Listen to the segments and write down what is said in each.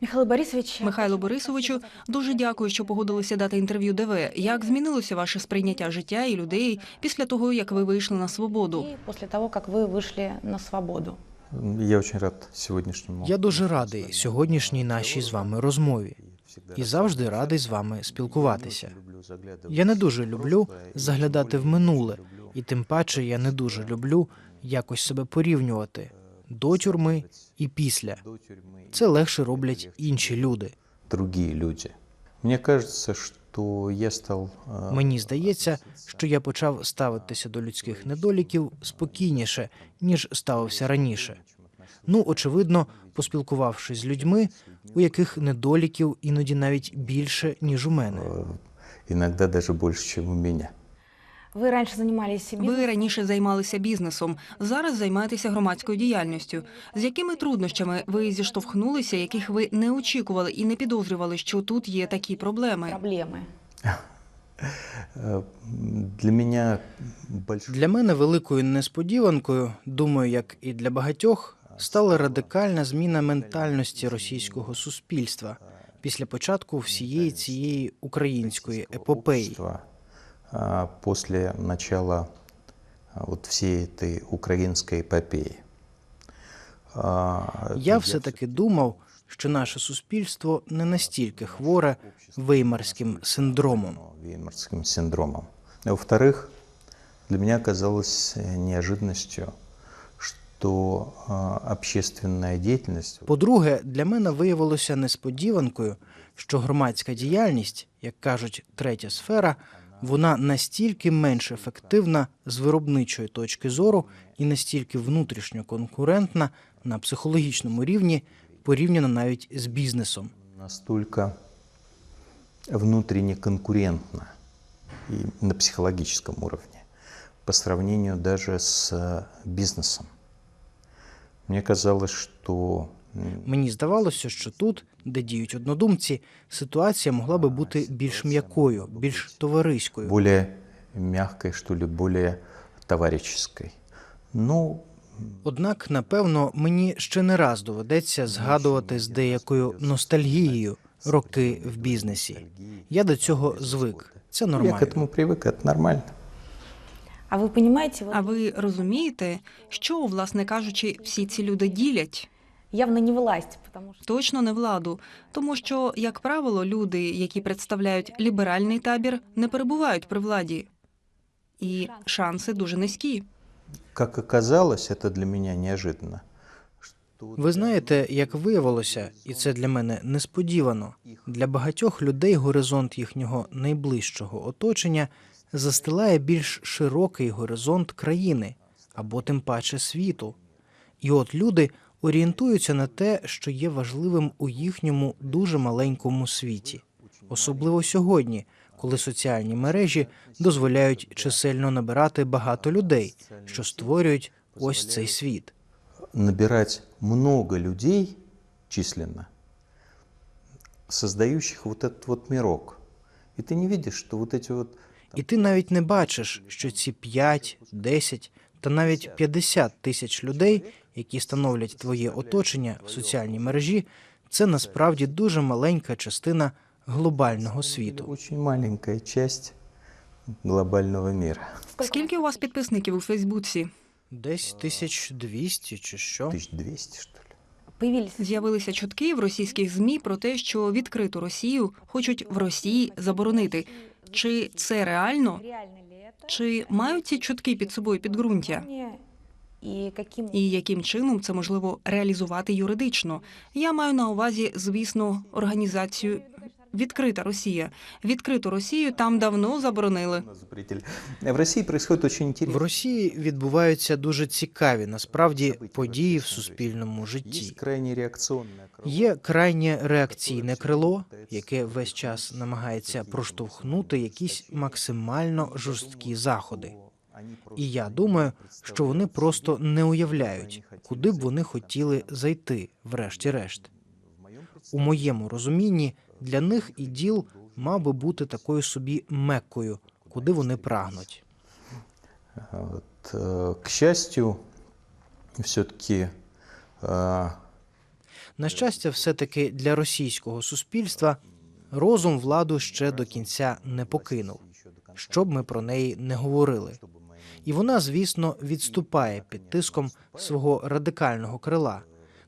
Михайло Борисович, Михайло Борисовичу, дуже дякую, що погодилися дати інтерв'ю ДВ. Як змінилося ваше сприйняття життя і людей після того, як ви вийшли на свободу? и после того, как вы вышли на свободу. Я очень рад сегодняшнему. Я дуже радий сьогоднішній нашій з вами розмові і завжди радий з вами спілкуватися. Я не дуже люблю заглядати в минуле, і тим паче я не дуже люблю якось себе порівнювати до тюрми і після. Це легше роблять інші люди. другие люди. Мне кажется, что я стал э, Мені здається, що я почав ставитися до людських недоліків спокійніше, ніж ставився раніше. Ну, очевидно, поспілкувавшись з людьми, у яких недоліків іноді навіть більше, ніж у мене. э, иногда даже больше, чем у меня. Вы раньше занимались бизнесом. Ви раніше займалися бізнесом, зараз займаєтеся громадською діяльністю. З якими труднощами ви зіштовхнулися, яких ви не очікували і не підозрювали, що тут є такі проблеми? проблемы. Э, Для меня большой Для мене великою несподіванкою, думаю, як і для багатьох, стала радикальна зміна ментальності російського суспільства після початку всієї цієї української епопеї. общества, а, после начала а, вот всей этой украинской эпопеи. А, Я все таки думав, що наше суспільство не настільки хворе веймарським синдромом. Веймарским синдромом. А Во-вторых, для меня казалось э, неожиданностью, что а, общественная деятельность По-друге, для мене виявилося несподіванкою, що громадська діяльність, як кажуть, третя сфера, вона настільки менш ефективна з виробничої точки зору і настільки внутрішньо конкурентна на психологічному рівні, порівняно навіть з бізнесом. настолько внутренне конкурентна и на психологическом уровне по сравнению даже с э, бизнесом. Мне казалось, м, Мені здавалося, що тут, де діють однодумці, ситуація могла би бути більш м'якою, більш товариською. более мягкой, что ли, более товарищеской. Ну, Однак, напевно, мені ще не раз доведеться згадувати з деякою ностальгією роки в бізнесі. Я до цього звик. Це я к нормально. этому привык, это нормально. А вы понимаете, вот А ви розумієте, що, власне кажучи, всі ці люди ділять? Явно не власть, потому что Точно не владу, тому що, як правило, люди, які представляють ліберальний табір, не перебувають при владі, і шанси дуже низькі. Как оказалось, это для меня неожиданно. Ви знаєте, як виявилося, і це для мене несподівано. Для багатьох людей горизонт їхнього найближчого оточення застилає більш широкий горизонт країни або тим паче світу. І от люди орієнтуються на те, що є важливим у їхньому дуже маленькому світі, особливо сьогодні, коли соціальні мережі дозволяють чисельно набирати багато людей, що створюють ось цей світ. набирать много людей численно, создающих вот этот вот мирок. И ты не видишь, что вот эти вот І ти навіть не бачиш, що ці 5, 10 та навіть 50 тисяч людей, які становлять твоє оточення в соціальній мережі, це насправді дуже маленька частина глобального світу. очень маленькая часть глобального мира. Скільки у вас підписників у Фейсбуці? Десь 1200 чи що. 1200, что ли? З'явилися чутки в російських змі про те, що відкриту Росію хочуть в Росії заборонити. Чи це реально? Чи мають ці чутки під собою підґрунтя? И каким І яким чином це можливо реалізувати юридично? Я маю на увазі, звісно, організацію Відкрита Росія. Відкриту Росію там давно заборонили. В России происходит очень В. Росії відбуваються дуже цікаві насправді події в суспільному житті. Є крайнє реакційне крило, яке весь час намагається проштовхнути якісь максимально жорсткі заходи. І я думаю, що вони просто не уявляють, куди б вони хотіли зайти, врешті-решт. У моєму розумінні для них іділ мав би бути такою собі меккою, куди вони прагнуть. Э, к счастью, все-таки На щастя, все-таки для російського суспільства розум владу ще до кінця не покинув, щоб ми про неї не говорили І вона, звісно, відступає під тиском свого радикального крила,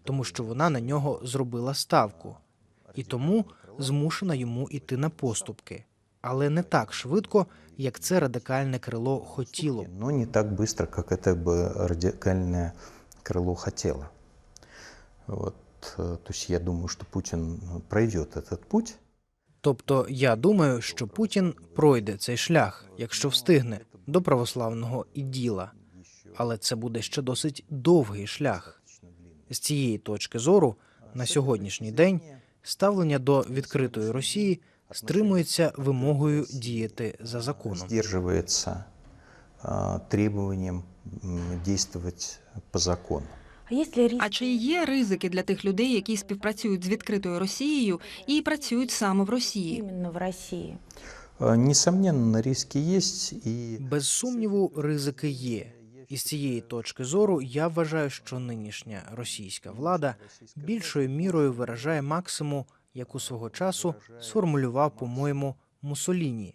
тому що вона на нього зробила ставку, і тому змушена йому іти на поступки, але не так швидко, як це радикальне крило хотіло. б. Но не так быстро, как это бы радикальное крыло хотело. Вот. э, То есть я думаю, что Путин пройдет этот путь. Тобто я думаю, що Путін пройде цей шлях, якщо встигне, до православного іділа. Але це буде ще досить довгий шлях. З цієї точки зору, на сьогоднішній день ставлення до відкритої Росії стримується вимогою діяти за законом. Сдерживается а, требованием м, действовать по закону. А чи є ризики для тих людей, які співпрацюють з відкритою Росією і працюють саме в Росії? именно в России? А, Несомненно, риски есть, и Без сумніву, ризики є. І з цієї точки зору я вважаю, що нинішня російська влада більшою мірою виражає максимум, яку свого часу сформулював, по-моєму, Мусоліні: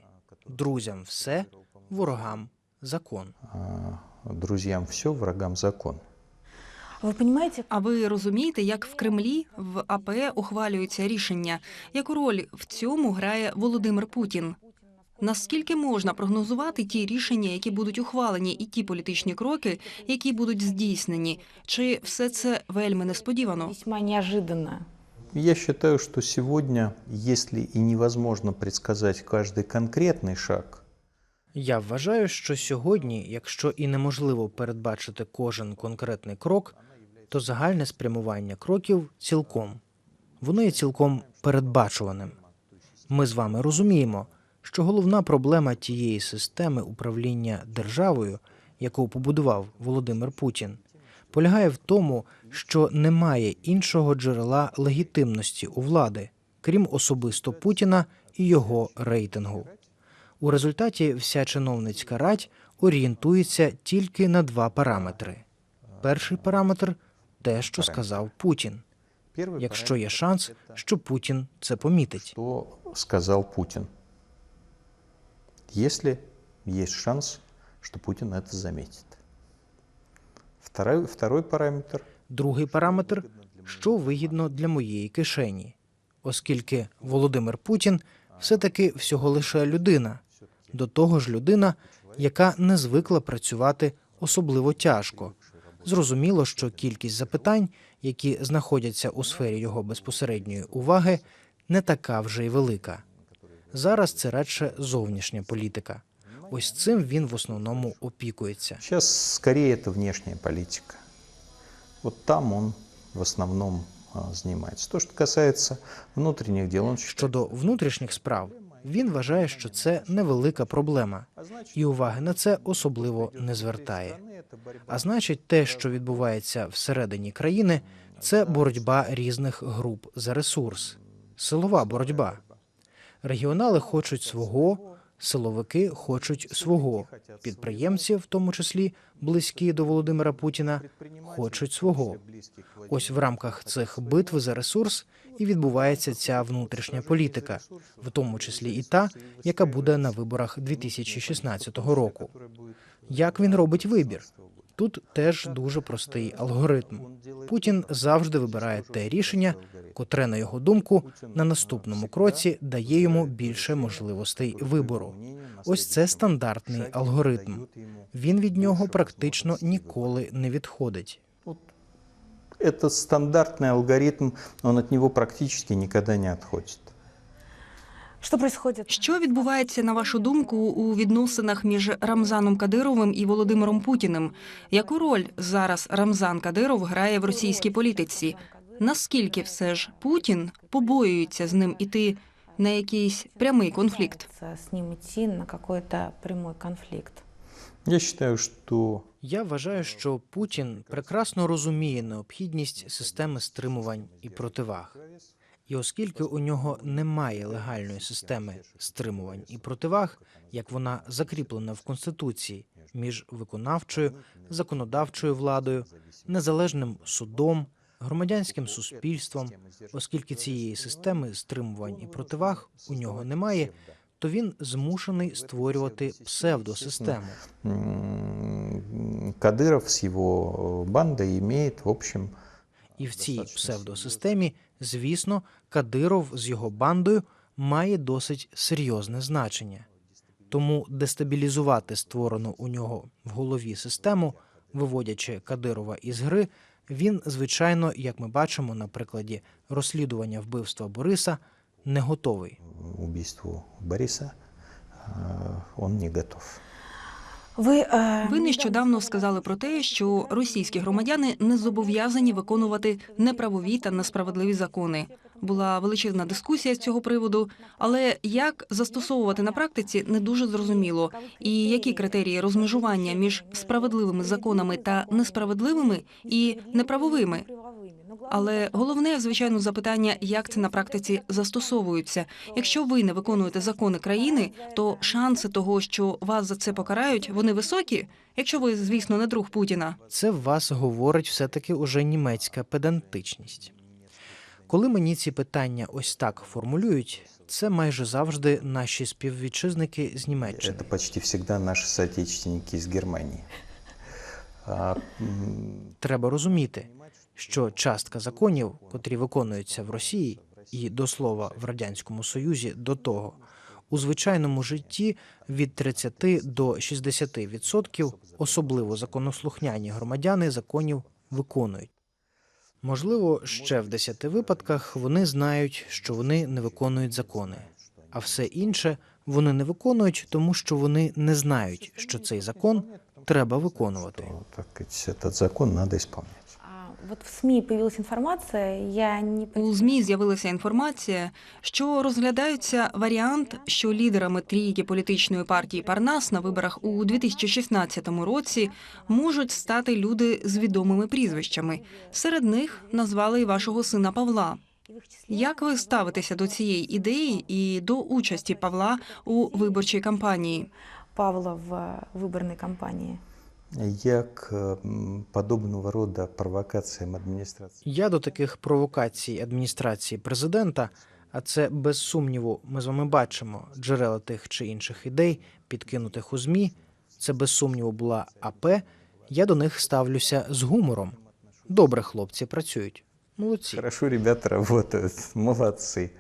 друзям все, ворогам закон. а, друзьям все, врагам закон. Вы понимаете, А ви розумієте, як в Кремлі в АП ухвалюються рішення? Яку роль в цьому грає Володимир Путін? Наскільки можна прогнозувати ті рішення, які будуть ухвалені, і ті політичні кроки, які будуть здійснені? Чи все це вельми несподівано? весьма неожиданно. Я считаю, что сегодня, если и невозможно предсказать каждый конкретный шаг, Я вважаю, що сьогодні, якщо і неможливо передбачити кожен конкретний крок, то загальне спрямування кроків цілком воно є цілком передбачуваним. Ми з вами розуміємо, що головна проблема тієї системи управління державою, яку побудував Володимир Путін, полягає в тому, що немає іншого джерела легітимності у влади, крім особисто Путіна і його рейтингу. У результаті вся чиновницька радь орієнтується тільки на два параметри. Перший параметр те, що сказав Путін, первый якщо є параметр шанс, это що Путін це помітить. что сказал Путин. Если есть шанс, что Путин это заметит. Второй, второй параметр Другий параметр що вигідно для моєї кишені, оскільки Володимир Путін все-таки всього лише людина, до того ж людина, яка не звикла працювати особливо тяжко. Зрозуміло, що кількість запитань, які знаходяться у сфері його безпосередньої уваги, не така вже й велика. Зараз це радше зовнішня політика. Ось цим він в основному опікується. Сейчас скорее это внешняя политика. Вот там он в основном а, занимается. То, что касается внутренних дел, Щодо внутрішніх справ, він вважає, що це невелика проблема, і уваги на це особливо не звертає. А значить, те, що відбувається всередині країни, це боротьба різних груп за ресурс, силова боротьба. Регіонали хочуть свого, силовики хочуть свого. Підприємці, в тому числі близькі до Володимира Путіна, хочуть свого. Ось в рамках цих битв за ресурс і відбувається ця внутрішня політика, в тому числі і та, яка буде на виборах 2016 року. Як він робить вибір? Тут теж дуже простий алгоритм. Путін завжди вибирає те рішення, котре, на його думку, на наступному кроці дає йому більше можливостей вибору. Ось це стандартний алгоритм. Він від нього практично ніколи не відходить. Это стандартный алгоритм, он от него практически никогда не отходит. Что происходит? Що відбувається, на вашу думку, у відносинах між Рамзаном Кадировим і Володимиром Путіним? Яку роль зараз Рамзан Кадиров грає в російській політиці? Наскільки все ж Путін побоюється з ним іти на якийсь прямий конфлікт? С ним идти на какой-то прямой конфликт. Я считаю, что Я вважаю, що Путін прекрасно розуміє необхідність системи стримувань і противаг. І оскільки у нього немає легальної системи стримувань і противаг, як вона закріплена в конституції між виконавчою, законодавчою владою, незалежним судом, громадянським суспільством, оскільки цієї системи стримувань і противаг у нього немає, то він змушений створювати псевдосистему. М, Кадыров с его э, бандой имеет, в общем, І в цій псевдосистемі, звісно, Кадиров з його бандою має досить серйозне значення. Тому дестабілізувати створену у нього в голові систему, виводячи Кадирова із гри, він, звичайно, як ми бачимо на прикладі розслідування вбивства Бориса, не готовий. убийству Бориса э, он не готов. Вы, э, Ви нещодавно сказали про те, що російські громадяни не зобов'язані виконувати неправові та несправедливі закони. Була величезна дискусія з цього приводу, але як застосовувати на практиці не дуже зрозуміло. І які критерії розмежування між справедливими законами та несправедливими і неправовими. але головне, звичайно, запитання, як це на практиці застосовується. Якщо ви не виконуєте закони країни, то шанси того, що вас за це покарають, вони високі. Якщо ви, звісно, не друг Путіна. Це в вас говорить все-таки уже німецька педантичність. Коли мені ці питання ось так формулюють, це майже завжди наші співвітчизники з Німеччини. Это почти всегда наши соотечественники из Германии. А, Треба розуміти, що частка законів, котрі виконуються в Росії, і до слова в радянському Союзі до того, у звичайному житті від 30 до 60 відсотків, особливо законослухняні громадяни законів виконують. Можливо, ще в 10 випадках вони знають, що вони не виконують закони, а все інше вони не виконують, тому що вони не знають, що цей закон треба виконувати. так этот закон надо исполнять. А, вот в СМИ появилась информация, я не У змі з'явилася інформація, що розглядається варіант, що лідерами трійки політичної партії Парнас на виборах у 2016 році можуть стати люди з відомими прізвищами. Серед них назвали і вашого сина Павла. Як ви ставитеся до цієї ідеї і до участі Павла у виборчій кампанії? Павла в э, выборной кампании. Я к м, подобного рода провокациям администрации Я до таких провокацій адміністрації президента, а це без сумніву, ми з вами бачимо джерела тих чи інших ідей, підкинутих у змі. Це без сумніву була АП. Я до них ставлюся з гумором. Добре, хлопці працюють. Молодці. Хорошо ребята работают, молодцы.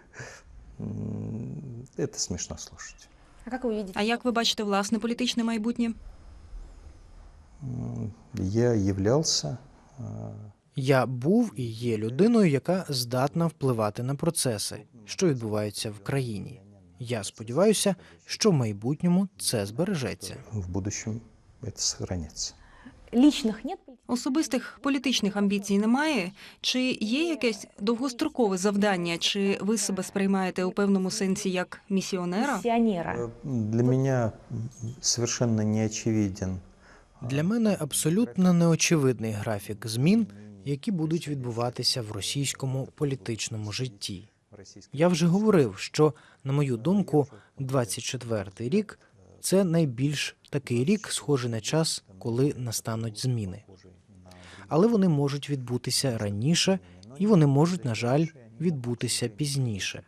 М, Это смешно слушать. А как вы видите? А як ви бачите власне політичне майбутнє? М, Я являлся э, Я був і є людиною, яка здатна впливати на процеси, що відбуваються в країні. Я сподіваюся, що в майбутньому це збережеться. в будущем это сохранится. Личных нет Особистих політичних амбіцій немає? Чи є якесь довгострокове завдання? Чи ви себе сприймаєте у певному сенсі як місіонера? миссионера? Э, Для меня м, совершенно не очевиден для мене абсолютно неочевидний графік змін, які будуть відбуватися в російському політичному житті. Я вже говорив, що, на мою думку, 24-й рік це найбільш такий рік, схожий на час, коли настануть зміни. Але вони можуть відбутися раніше, і вони можуть, на жаль, відбутися пізніше.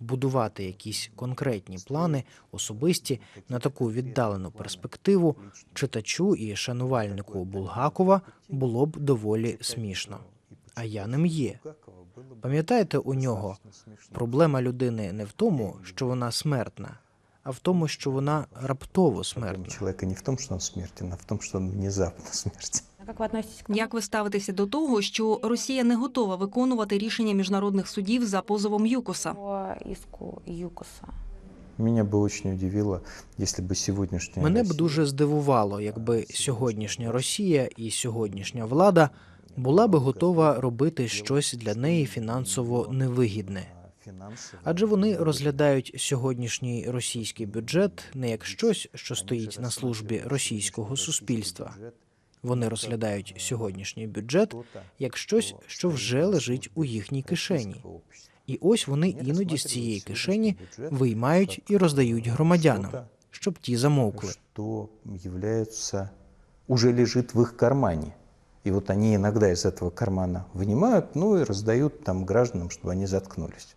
Будувати якісь конкретні плани, особисті на таку віддалену перспективу читачу і шанувальнику Булгакова було б доволі смішно. А я ним є. Пам'ятаєте, у нього проблема людини не в тому, що вона смертна, а в тому, що вона раптово смертна. человека не в том, что он смертен, а в том, что он внезапно смертен. Тому, Як ви ставитеся до того, що Росія не готова виконувати рішення міжнародних судів за позовом ЮКОСа? По иску ЮКОСа? Меня бы очень удивило, если бы сегодняшняя Мене б дуже здивувало, якби сьогоднішня Росія і сьогоднішня влада була би готова робити щось для неї фінансово невигідне. Адже вони розглядають сьогоднішній російський бюджет не як щось, що стоїть на службі російського суспільства. Вони розглядають сьогоднішній бюджет як щось, що вже лежить у їхній кишені. І ось вони іноді з цієї кишені виймають і роздають громадянам, щоб ті замовкли. что является, уже лежит в их кармане. И вот они иногда из этого кармана вынимают, ну и раздают там гражданам, чтобы они заткнулись.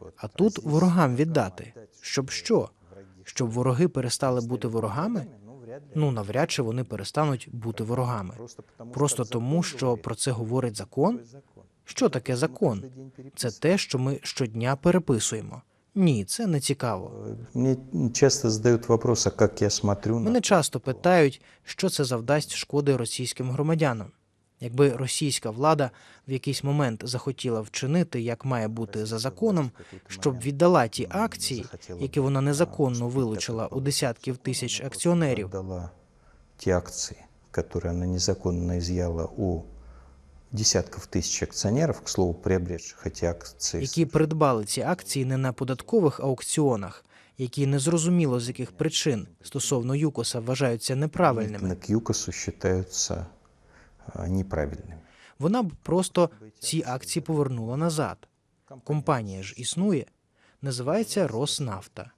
Вот. А тут здесь ворогам віддати. отдать, Щоб чтобы що? враги Щоб вороги перестали бути стали ворогами? Ну, вряд ли. Ну навряд чи вони перестануть бути ворогами. Просто потому, Просто что тому, закон що говорит, про це говорить закон. такой закон. Що таке Мы закон? каждый день Це переписываем. те, що ми щодня переписуємо. Ні, це не цікаво. Мне часто задают вопрос, а как я смотрю на Мене то, часто что питають, що це завдасть шкоди російським громадянам. Якби російська влада в якийсь момент захотіла вчинити, як має бути за законом, щоб віддала ті акції, які вона незаконно вилучила у десятків тисяч акціонерів, Дала те акции, которые она незаконно изъяла у десятков тысяч акционеров, к слову, приобретших эти акции. які придбали ці акції не на податкових аукціонах, які незрозуміло з яких причин стосовно ЮКОСа вважаються неправильними. На КЮКОСу считаются а, неправильными. Вона б просто ці акції повернула назад. Компанія ж існує, називається Роснафта.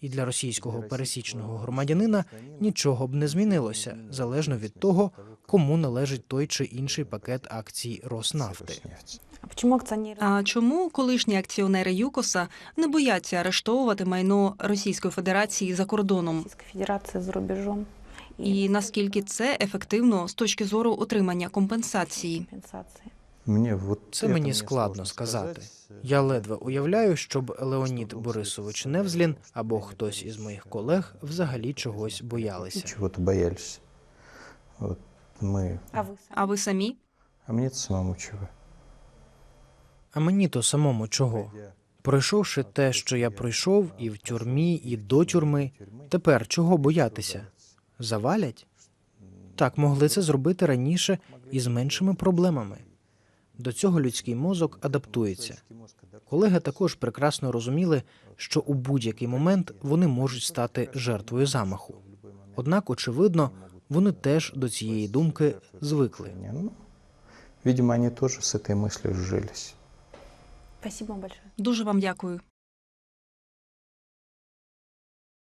І для російського пересічного громадянина нічого б не змінилося, залежно від того, кому належить той чи інший пакет акцій Роснафти. А почему акционеры? А чому колишні акціонери ЮКОСа не бояться арештовувати майно Російської Федерації за кордоном? Российской Федерации за рубежом? І наскільки це ефективно з точки зору отримання компенсації? компенсации? Мне вот Це это мені мне складно сложно сказати. сказать. Я ледве уявляю, щоб Леонід Борисович Невзлін або хтось із моїх колег взагалі чогось боялися. Чего-то боялись. Вот мы... А вы сами? А ви самі? А мне-то самому чего? А мені то самому чого? Пройшовши те, що я пройшов, і в тюрмі, і до тюрми, тепер чого боятися? Завалять? Так, могли це зробити раніше і з меншими проблемами. До цього людський мозок адаптується. Колеги також прекрасно розуміли, що у будь-який момент вони можуть стати жертвою замаху. Однак, очевидно, вони теж до цієї думки звикли. Ну, видимо, они тоже с этой мыслью сжились. Спасибо вам большое. Дуже вам дякую.